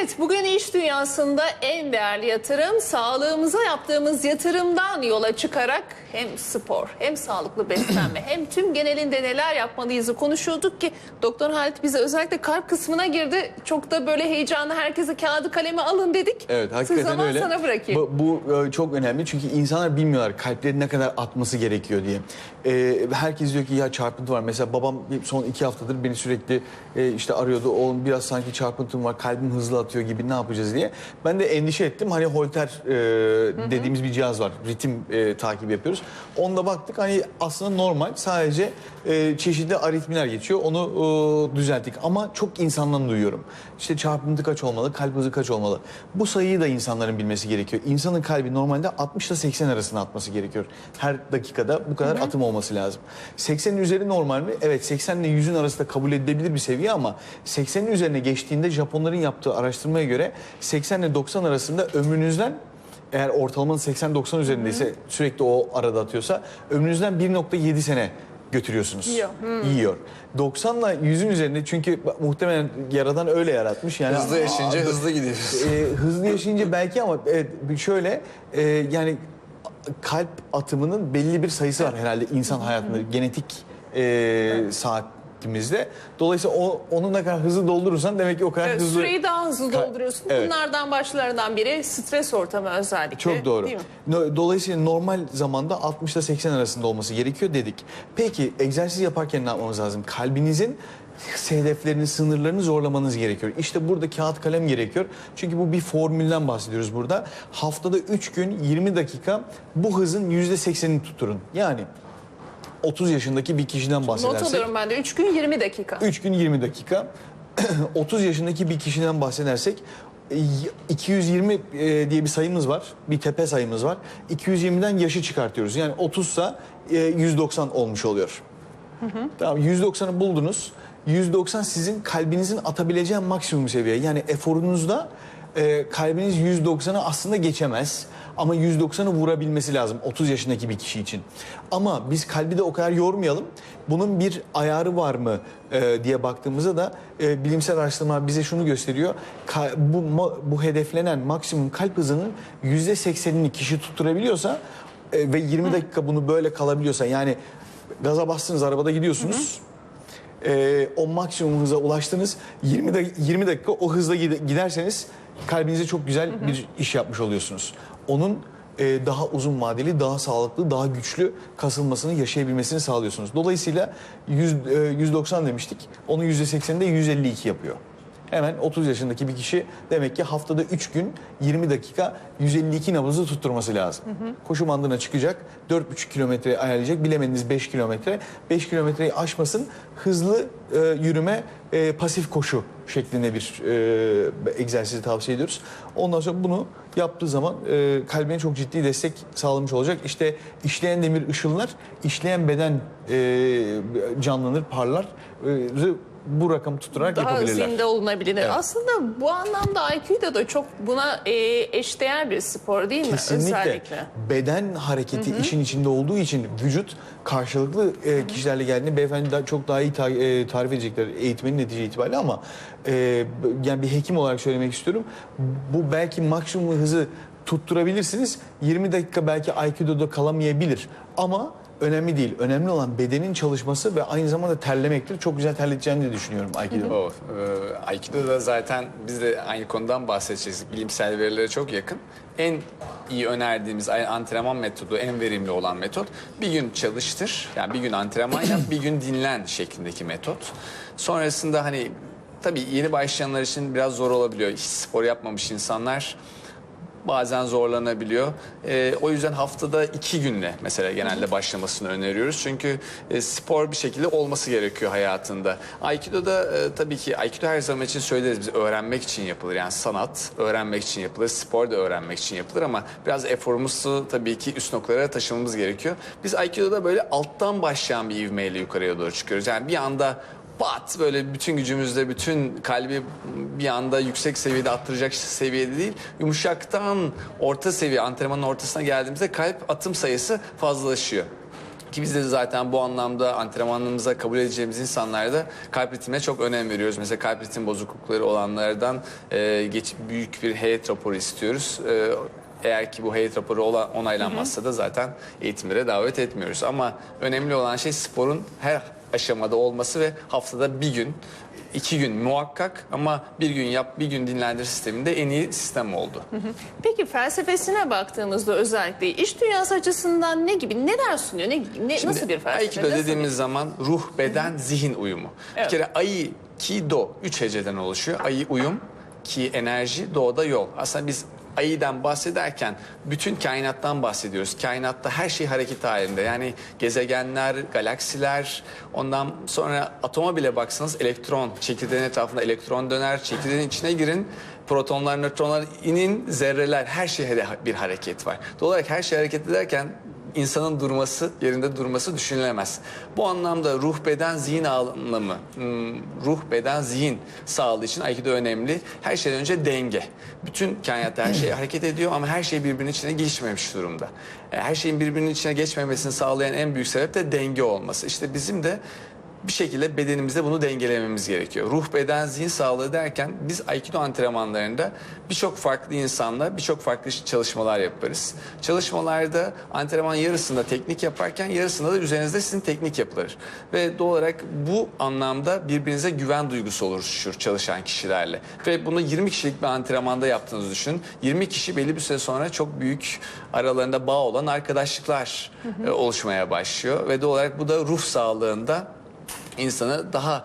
Evet, bugün iş dünyasında en değerli yatırım sağlığımıza yaptığımız yatırımdan yola çıkarak hem spor, hem sağlıklı beslenme, hem tüm genelinde neler yapmalıyızı konuşuyorduk ki Doktor Halit bize özellikle kalp kısmına girdi. Çok da böyle heyecanlı herkese kağıdı kalemi alın dedik. Evet hakikaten Siz zaman öyle. sana bırakayım. Bu, bu, e, çok önemli çünkü insanlar bilmiyorlar kalpleri ne kadar atması gerekiyor diye. E, herkes diyor ki ya çarpıntı var. Mesela babam son iki haftadır beni sürekli e, işte arıyordu. Oğlum biraz sanki çarpıntım var kalbim hızlı atıyor gibi ne yapacağız diye. Ben de endişe ettim. Hani holter e, dediğimiz bir cihaz var. Ritim e, takibi yapıyoruz. Onda baktık hani aslında normal sadece e, çeşitli aritmiler geçiyor. Onu e, düzelttik ama çok insandan duyuyorum. İşte çarpıntı kaç olmalı, kalp hızı kaç olmalı. Bu sayıyı da insanların bilmesi gerekiyor. İnsanın kalbi normalde 60 ile 80 arasında atması gerekiyor. Her dakikada bu kadar atım olması lazım. 80'in üzeri normal mi? Evet 80 ile 100'ün arasında kabul edilebilir bir seviye ama 80'in üzerine geçtiğinde Japonların yaptığı araştırmaya göre 80 ile 90 arasında ömrünüzden eğer ortalamanın 80-90 üzerindeyse sürekli o arada atıyorsa ömrünüzden 1.7 sene götürüyorsunuz. Yiyor. Yiyor. 90 ile 100'ün üzerinde çünkü muhtemelen yaradan öyle yaratmış. Yani Hızlı yaşayınca hızlı gidiyoruz. e, hızlı yaşayınca belki ama evet, şöyle e, yani kalp atımının belli bir sayısı var herhalde insan hayatında genetik e, saatimizde. Dolayısıyla o, onun ne kadar hızlı doldurursan demek ki o kadar Evet, hızlı. Süreyi daha hızlı dolduruyorsun. Evet. Bunlardan başlarından biri stres ortamı özellikle. Çok doğru. Değil mi? Dolayısıyla normal zamanda 60 ile 80 arasında olması gerekiyor dedik. Peki egzersiz yaparken ne yapmamız lazım? Kalbinizin hedeflerini, sınırlarını zorlamanız gerekiyor. İşte burada kağıt kalem gerekiyor. Çünkü bu bir formülden bahsediyoruz burada. Haftada 3 gün 20 dakika bu hızın %80'ini tutturun. Yani 30 yaşındaki bir kişiden Not bahsedersek... alıyorum ben de. 3 gün 20 dakika. 3 gün 20 dakika. 30 yaşındaki bir kişiden bahsedersek e, 220 e, diye bir sayımız var. Bir tepe sayımız var. 220'den yaşı çıkartıyoruz. Yani 30 sa e, 190 olmuş oluyor. Tamam 190'ı buldunuz. 190 sizin kalbinizin atabileceği maksimum seviye. Yani eforunuzda e, kalbiniz 190'ı aslında geçemez. Ama 190'ı vurabilmesi lazım 30 yaşındaki bir kişi için. Ama biz kalbi de o kadar yormayalım. Bunun bir ayarı var mı e, diye baktığımızda da e, bilimsel araştırmalar bize şunu gösteriyor. Ka- bu, bu hedeflenen maksimum kalp hızının %80'ini kişi tutturabiliyorsa e, ve 20 dakika bunu böyle kalabiliyorsa yani gaza bastınız arabada gidiyorsunuz. Ee, o maksimum hıza ulaştınız. 20 da 20 dakika o hızla gide- giderseniz kalbinize çok güzel bir iş yapmış oluyorsunuz. Onun e, daha uzun vadeli, daha sağlıklı, daha güçlü kasılmasını, yaşayabilmesini sağlıyorsunuz. Dolayısıyla 100, e, 190 demiştik. Onun %80'inde 152 yapıyor. Hemen 30 yaşındaki bir kişi demek ki haftada 3 gün 20 dakika 152 nabızı tutturması lazım. Koşu bandına çıkacak, 4,5 kilometre ayarlayacak, bilemediniz 5 kilometre. 5 kilometreyi aşmasın, hızlı e, yürüme, e, pasif koşu şeklinde bir e, egzersizi tavsiye ediyoruz. Ondan sonra bunu yaptığı zaman e, kalbine çok ciddi destek sağlamış olacak. İşte işleyen demir ışınlar, işleyen beden e, canlanır, parlar. E, bu rakamı tutturarak Daha yapabilirler. zinde olunabilir. Evet. Aslında bu anlamda IQ da çok buna e, eşdeğer bir spor değil mi? Kesinlikle. Özellikle. Beden hareketi işin içinde olduğu için vücut karşılıklı e, kişilerle geldiğinde beyefendi daha, çok daha iyi ta- e, tarif edecekler eğitmenin netice itibariyle ama e, yani bir hekim olarak söylemek istiyorum. Bu belki maksimum hızı tutturabilirsiniz. 20 dakika belki IQ'da kalamayabilir ama önemli değil. Önemli olan bedenin çalışması ve aynı zamanda terlemektir. Çok güzel terleteceğini de düşünüyorum IQ'da. O, e, Aikido da zaten biz de aynı konudan bahsedeceğiz. Bilimsel verilere çok yakın. En iyi önerdiğimiz antrenman metodu, en verimli olan metot bir gün çalıştır. Yani bir gün antrenman yap, bir gün dinlen şeklindeki metot. Sonrasında hani tabii yeni başlayanlar için biraz zor olabiliyor. Hiç spor yapmamış insanlar bazen zorlanabiliyor. Ee, o yüzden haftada iki günle mesela genelde başlamasını öneriyoruz. Çünkü e, spor bir şekilde olması gerekiyor hayatında. Aikido'da e, tabii ki Aikido her zaman için söyleriz biz öğrenmek için yapılır. Yani sanat öğrenmek için yapılır, spor da öğrenmek için yapılır ama biraz eforumuzu tabii ki üst noktalara taşımamız gerekiyor. Biz Aikido'da böyle alttan başlayan bir ivmeyle yukarıya doğru çıkıyoruz. Yani bir anda bat böyle bütün gücümüzle bütün kalbi bir anda yüksek seviyede attıracak seviyede değil. Yumuşaktan orta seviye antrenmanın ortasına geldiğimizde kalp atım sayısı fazlalaşıyor. Ki biz de zaten bu anlamda antrenmanlarımıza kabul edeceğimiz insanlarda kalp ritmine çok önem veriyoruz. Mesela kalp ritim bozuklukları olanlardan e, geç, büyük bir heyet raporu istiyoruz. E, eğer ki bu heyet raporu onaylanmazsa da zaten eğitimlere davet etmiyoruz. Ama önemli olan şey sporun her aşamada olması ve haftada bir gün, iki gün muhakkak ama bir gün yap, bir gün dinlendir sisteminde en iyi sistem oldu. Peki felsefesine baktığımızda özellikle iş dünyası açısından ne gibi neler sunuyor? Ne, ne Şimdi nasıl bir felsefe? Aikido dediğimiz zaman ruh, beden, zihin uyumu. Evet. Bir kere Ai, Ki, Do üç heceden oluşuyor. Ai uyum, Ki enerji, Do da yol. Aslında biz Ai'den bahsederken bütün kainattan bahsediyoruz. Kainatta her şey hareket halinde. Yani gezegenler, galaksiler, ondan sonra atoma bile baksanız elektron, çekirdeğin etrafında elektron döner, çekirdeğin içine girin. Protonlar, nötronlar, inin, zerreler, her şeyde bir hareket var. Doğal her şey hareket ederken insanın durması, yerinde durması düşünülemez. Bu anlamda ruh, beden, zihin anlamı, hmm, ruh, beden, zihin sağlığı için Aikido önemli. Her şeyden önce denge. Bütün kainatta her şey hareket ediyor ama her şey birbirinin içine geçmemiş durumda. E, Her şeyin birbirinin içine geçmemesini sağlayan en büyük sebep de denge olması. İşte bizim de bir şekilde bedenimizde bunu dengelememiz gerekiyor. Ruh, beden, zihin sağlığı derken biz Aikido antrenmanlarında birçok farklı insanla birçok farklı çalışmalar yaparız. Çalışmalarda antrenman yarısında teknik yaparken yarısında da üzerinizde sizin teknik yapılır. Ve doğal olarak bu anlamda birbirinize güven duygusu oluşur çalışan kişilerle. Ve bunu 20 kişilik bir antrenmanda yaptığınızı düşünün. 20 kişi belli bir süre sonra çok büyük aralarında bağ olan arkadaşlıklar e, oluşmaya başlıyor. Ve doğal olarak bu da ruh sağlığında insanı daha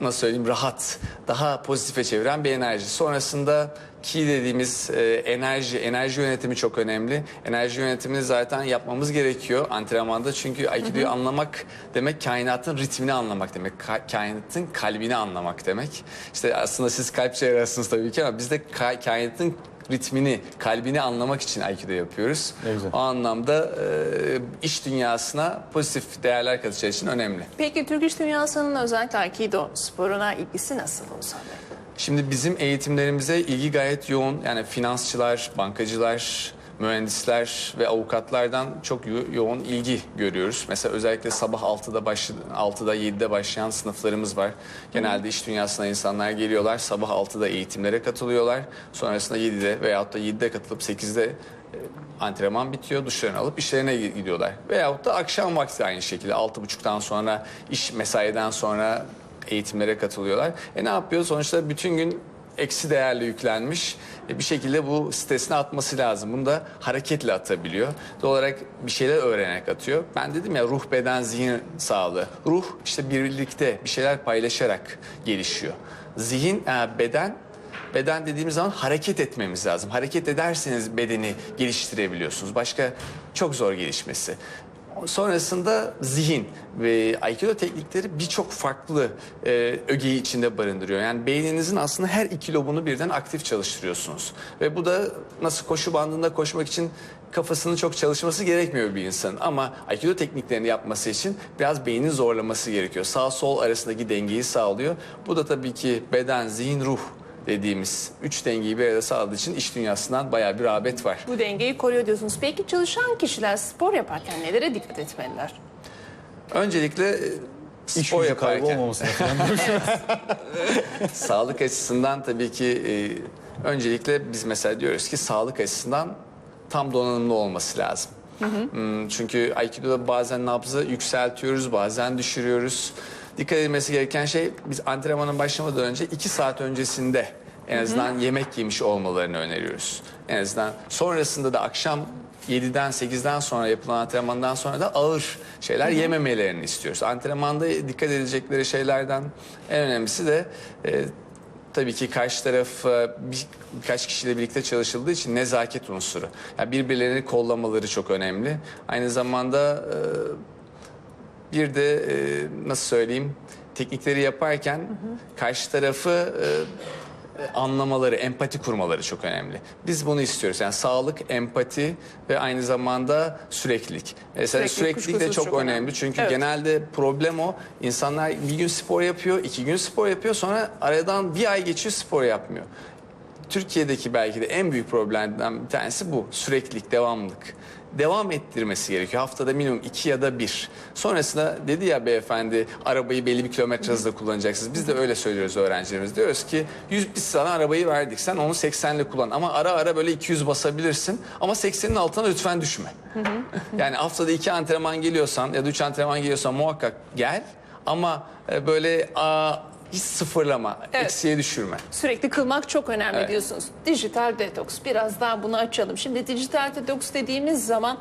nasıl söyleyeyim rahat, daha pozitife çeviren bir enerji. Sonrasında ki dediğimiz e, enerji, enerji yönetimi çok önemli. Enerji yönetimini zaten yapmamız gerekiyor antrenmanda. Çünkü Aikido'yu anlamak demek kainatın ritmini anlamak demek. Ka- kainatın kalbini anlamak demek. İşte aslında siz kalp cerrahısınız tabii ki ama biz de ka- kainatın ritmini, kalbini anlamak için Aikido yapıyoruz. Ne güzel. O anlamda e, iş dünyasına pozitif değerler katacağı için önemli. Peki Türk iş dünyasının özellikle Aikido sporuna ilgisi nasıl Oğuzhan Bey? Şimdi bizim eğitimlerimize ilgi gayet yoğun. Yani finansçılar, bankacılar, mühendisler ve avukatlardan çok yo- yoğun ilgi görüyoruz. Mesela özellikle sabah 6'da başlı 6'da 7'de başlayan sınıflarımız var. Genelde iş dünyasına insanlar geliyorlar. Sabah 6'da eğitimlere katılıyorlar. Sonrasında 7'de veyahut da 7'de katılıp 8'de e, antrenman bitiyor. Duşlarını alıp işlerine gi- gidiyorlar. Veyahut da akşam vakti aynı şekilde 6.30'dan sonra iş mesaiden sonra eğitimlere katılıyorlar. E ne yapıyor? Sonuçta bütün gün eksi değerli yüklenmiş. E bir şekilde bu stresini atması lazım. Bunu da hareketle atabiliyor. Doğal olarak bir şeyler öğrenerek atıyor. Ben dedim ya ruh, beden, zihin sağlığı. Ruh işte birlikte bir şeyler paylaşarak gelişiyor. Zihin, e, beden Beden dediğimiz zaman hareket etmemiz lazım. Hareket ederseniz bedeni geliştirebiliyorsunuz. Başka çok zor gelişmesi. Sonrasında zihin ve Aikido teknikleri birçok farklı e, ögeyi içinde barındırıyor. Yani beyninizin aslında her iki lobunu birden aktif çalıştırıyorsunuz. Ve bu da nasıl koşu bandında koşmak için kafasının çok çalışması gerekmiyor bir insanın. Ama Aikido tekniklerini yapması için biraz beynin zorlaması gerekiyor. Sağ sol arasındaki dengeyi sağlıyor. Bu da tabii ki beden, zihin, ruh dediğimiz üç dengeyi bir arada sağladığı için iş dünyasından bayağı bir rağbet var. Bu dengeyi koruyor diyorsunuz. Peki çalışan kişiler spor yaparken nelere dikkat etmeliler? Öncelikle e, İş spor yaparken sağlık açısından tabii ki e, öncelikle biz mesela diyoruz ki sağlık açısından tam donanımlı olması lazım. Hmm, Çünkü Aikido'da bazen nabzı yükseltiyoruz, bazen düşürüyoruz. Dikkat edilmesi gereken şey biz antrenmanın başlamadan önce 2 saat öncesinde en azından yemek yemiş olmalarını öneriyoruz. En azından sonrasında da akşam 7'den 8'den sonra yapılan antrenmandan sonra da ağır şeyler yememelerini istiyoruz. Antrenmanda dikkat edilecekleri şeylerden en önemlisi de e, tabii ki karşı taraf e, bir, birkaç kişiyle birlikte çalışıldığı için nezaket unsuru. Yani birbirlerini kollamaları çok önemli. Aynı zamanda e, bir de e, nasıl söyleyeyim teknikleri yaparken karşı tarafı e, anlamaları, empati kurmaları çok önemli. Biz bunu istiyoruz. Yani sağlık, empati ve aynı zamanda süreklilik. Mesela Süreklilik, süreklilik de çok, çok önemli. önemli. Çünkü Evet. genelde problem o. İnsanlar bir gün spor yapıyor, iki gün spor yapıyor. Sonra aradan bir ay geçiyor spor yapmıyor. Türkiye'deki belki de en büyük problemlerden bir tanesi bu. Süreklilik, devamlılık. Devam ettirmesi gerekiyor. Haftada minimum iki ya da bir. Sonrasında dedi ya beyefendi arabayı belli bir kilometre hızla kullanacaksınız. Biz de öyle söylüyoruz öğrencilerimiz. Diyoruz ki 100 biz sana arabayı verdik. Sen onu 80 ile kullan. Ama ara ara böyle 200 basabilirsin. Ama 80'in altına lütfen düşme. yani haftada iki antrenman geliyorsan ya da üç antrenman geliyorsan muhakkak gel. Ama e, böyle hiç sıfırlama, Evet. eksiye düşürme. Sürekli kılmak çok önemli Evet. diyorsunuz. Dijital detoks. Biraz daha bunu açalım. Şimdi dijital detoks dediğimiz zaman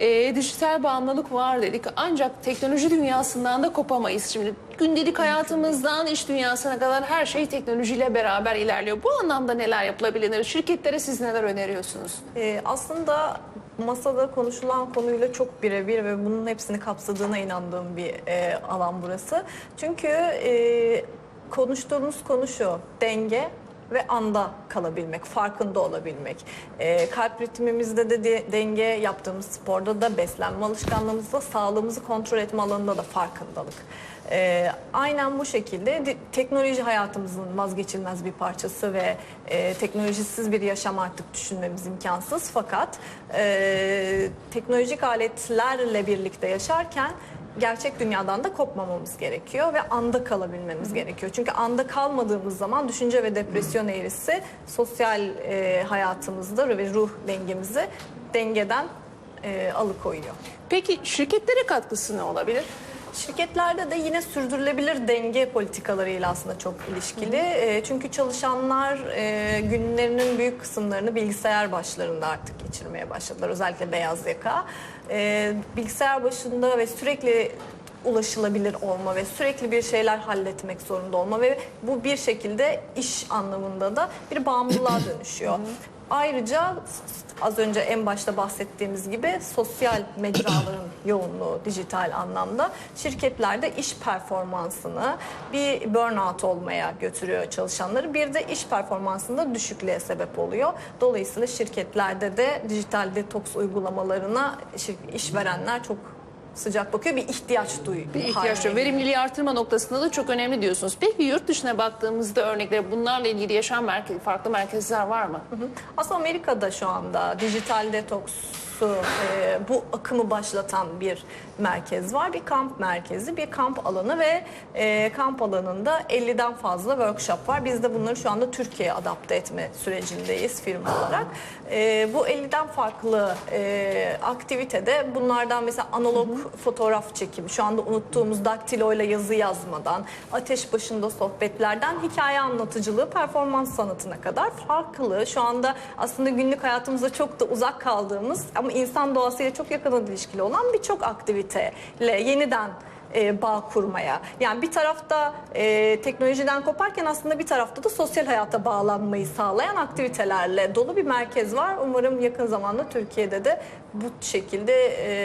e, dijital bağımlılık var dedik. Ancak teknoloji dünyasından da kopamayız. Şimdi gündelik hayatımızdan iş dünyasına kadar her şey teknolojiyle beraber ilerliyor. Bu anlamda neler yapılabilir? Şirketlere siz neler öneriyorsunuz? Ee, aslında masada konuşulan konuyla çok birebir ve bunun hepsini kapsadığına inandığım bir e, alan burası. Çünkü e, konuştuğumuz konu şu, denge ve anda kalabilmek, farkında olabilmek. E, kalp ritmimizde de, de denge, yaptığımız sporda da, beslenme alışkanlığımızda, sağlığımızı kontrol etme alanında da farkındalık. E, aynen bu şekilde di- teknoloji hayatımızın vazgeçilmez bir parçası ve e, teknolojisiz bir yaşam artık düşünmemiz imkansız. Fakat e, teknolojik aletlerle birlikte yaşarken gerçek dünyadan da kopmamamız gerekiyor ve anda kalabilmemiz gerekiyor. Çünkü anda kalmadığımız zaman düşünce ve depresyon eğrisi sosyal e, hayatımızda ve ruh dengemizi dengeden e, alıkoyuyor. Peki şirketlere katkısı ne olabilir? Şirketlerde de yine sürdürülebilir denge politikalarıyla aslında çok ilişkili. E, çünkü çalışanlar e, günlerinin büyük kısımlarını bilgisayar başlarında artık geçirmeye başladılar. Özellikle beyaz yaka. E, bilgisayar başında ve sürekli ulaşılabilir olma ve sürekli bir şeyler halletmek zorunda olma ve bu bir şekilde iş anlamında da bir bağımlılığa dönüşüyor. Ayrıca az önce en başta bahsettiğimiz gibi sosyal mecraların yoğunluğu dijital anlamda şirketlerde iş performansını bir burnout olmaya götürüyor çalışanları. Bir de iş performansında düşüklüğe sebep oluyor. Dolayısıyla şirketlerde de dijital detoks uygulamalarına işverenler çok sıcak bakıyor. Bir ihtiyaç duyuyor. Bir ihtiyaç yok. Verimliliği artırma noktasında da çok önemli diyorsunuz. Peki yurt dışına baktığımızda örnekler bunlarla ilgili yaşam merkezi, farklı merkezler var mı? Aslında Amerika'da şu anda dijital detoksu e, bu akımı başlatan bir merkez var. Bir kamp merkezi, bir kamp alanı ve e, kamp alanında 50'den fazla workshop var. Biz de bunları şu anda Türkiye'ye adapte etme sürecindeyiz firma olarak. E, bu 50'den farklı e, aktivitede bunlardan mesela analog fotoğraf çekimi, şu anda unuttuğumuz daktiloyla yazı yazmadan, ateş başında sohbetlerden hikaye anlatıcılığı, performans sanatına kadar farklı. Şu anda aslında günlük hayatımızda çok da uzak kaldığımız ama insan doğasıyla çok yakın ilişkili olan birçok aktiviteyle yeniden e, bağ kurmaya. Yani bir tarafta e, teknolojiden koparken aslında bir tarafta da sosyal hayata bağlanmayı sağlayan aktivitelerle dolu bir merkez var. Umarım yakın zamanda Türkiye'de de bu şekilde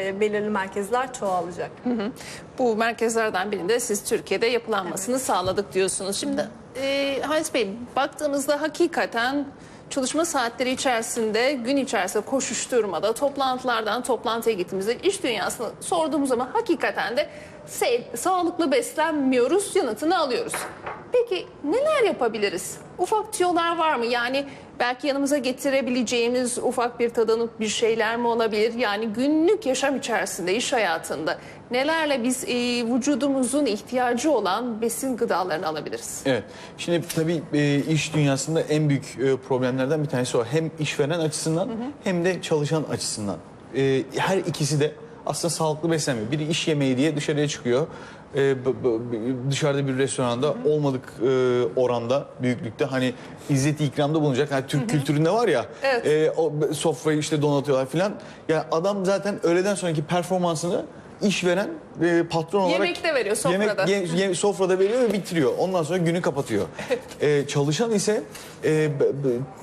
e, belirli merkezler çoğalacak. Bu merkezlerden birinde siz Türkiye'de yapılanmasını sağladık diyorsunuz. Şimdi e, Halis Bey baktığımızda hakikaten çalışma saatleri içerisinde gün içerisinde koşuşturmada toplantılardan toplantıya gittiğimizde iş dünyasını sorduğumuz zaman hakikaten de sağlıklı beslenmiyoruz yanıtını alıyoruz. Peki neler yapabiliriz? Ufak tüyolar var mı? Yani belki yanımıza getirebileceğimiz ufak bir tadanıp bir şeyler mi olabilir? Yani günlük yaşam içerisinde, iş hayatında nelerle biz e, vücudumuzun ihtiyacı olan besin gıdalarını alabiliriz? Evet. Şimdi tabii e, iş dünyasında en büyük e, problemlerden bir tanesi o. Hem işveren açısından hem de çalışan açısından. E, her ikisi de aslında sağlıklı beslenmiyor. Biri iş yemeği diye dışarıya çıkıyor. E, dışarıda bir restoranda olmadık e, oranda, büyüklükte hani izzeti ikramda bulunacak. Hani Türk kültüründe var ya Evet. e, o sofrayı işte donatıyorlar filan. Yani adam zaten öğleden sonraki performansını işveren e, patron olarak Yemekte veriyor, sofrada. Yemek, ye- ye- sofrada veriyor ve bitiriyor. Ondan sonra günü kapatıyor. Ee, çalışan ise e,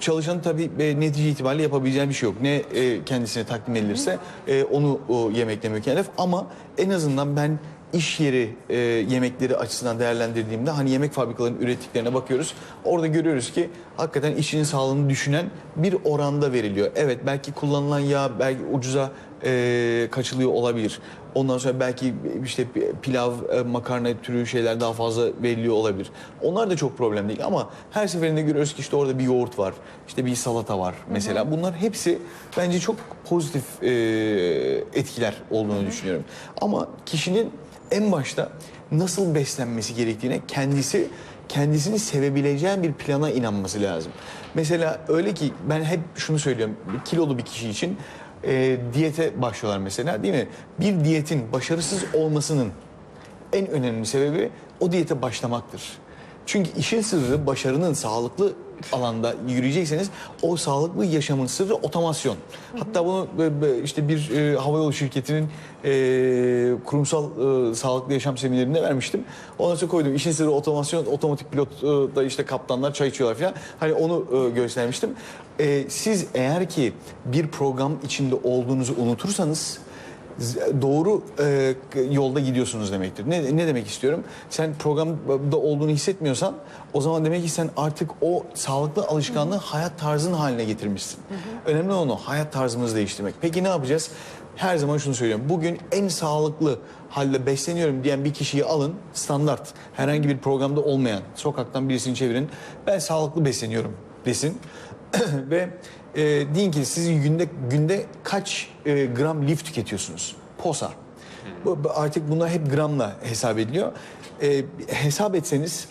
çalışanın tabii e, netice itibariyle yapabileceği bir şey yok. Ne e, kendisine takdim edilirse e, onu o, yemekle mükellef ama en azından ben iş yeri e, yemekleri açısından değerlendirdiğimde hani yemek fabrikalarının ürettiklerine bakıyoruz. Orada görüyoruz ki hakikaten işçinin sağlığını düşünen bir oranda veriliyor. Evet belki kullanılan yağ belki ucuza e, kaçılıyor olabilir. Ondan sonra belki işte pilav, e, makarna türü şeyler daha fazla veriliyor olabilir. Onlar da çok problem değil ama her seferinde görüyoruz ki işte orada bir yoğurt var, işte bir salata var mesela. Bunlar hepsi bence çok pozitif e, etkiler olduğunu düşünüyorum. Ama kişinin en başta nasıl beslenmesi gerektiğine kendisi kendisini sevebileceğin bir plana inanması lazım. Mesela öyle ki ben hep şunu söylüyorum kilolu bir kişi için e, diyete başlıyorlar mesela değil mi? Bir diyetin başarısız olmasının en önemli sebebi o diyete başlamaktır. Çünkü işin sırrı başarının sağlıklı alanda yürüyecekseniz o sağlıklı yaşamın sırrı otomasyon. Hatta bunu e, işte bir e, havayolu şirketinin e, kurumsal e, sağlıklı yaşam seminerinde vermiştim. Ondan sonra koydum. İşin sırrı otomasyon, otomatik pilot e, da işte kaptanlar çay içiyorlar falan. Hani onu e, göstermiştim. E, siz eğer ki bir program içinde olduğunuzu unutursanız doğru e, yolda gidiyorsunuz demektir. Ne, ne demek istiyorum? Sen programda olduğunu hissetmiyorsan o zaman demek ki sen artık o sağlıklı alışkanlığı hayat tarzın haline getirmişsin. Önemli olan o hayat tarzımızı değiştirmek. Peki ne yapacağız? Her zaman şunu söylüyorum. Bugün en sağlıklı halde besleniyorum diyen bir kişiyi alın standart. Herhangi bir programda olmayan sokaktan birisini çevirin. Ben sağlıklı besleniyorum desin. Ve e, deyin ki siz günde günde kaç e, gram lif tüketiyorsunuz? Posa. Bu, bu- artık bunlar hep gramla hesap ediliyor. E, hesap etseniz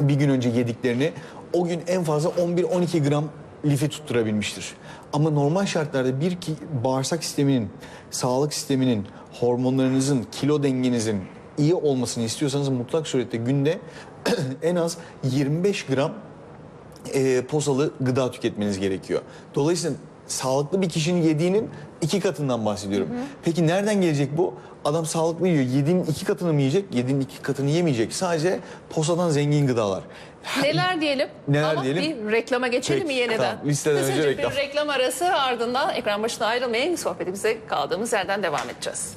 bir gün önce yediklerini o gün en fazla 11-12 gram lifi tutturabilmiştir. Ama normal şartlarda bir ki bağırsak sisteminin, sağlık sisteminin, hormonlarınızın, kilo dengenizin iyi olmasını istiyorsanız mutlak surette günde en az 25 gram e, posalı gıda tüketmeniz gerekiyor. Dolayısıyla sağlıklı bir kişinin yediğinin iki katından bahsediyorum. Peki nereden gelecek bu? Adam sağlıklı yiyor. Yediğinin iki katını mı yiyecek? Yediğinin iki katını yemeyecek. Sadece posadan zengin gıdalar. Neler diyelim? Neler Ama diyelim? bir reklama geçelim Peki, mi yeniden? tamam. Listeden önce Kısacık reklam. bir reklam arası ardından ekran başına ayrılmayın. Sohbetimize kaldığımız yerden devam edeceğiz.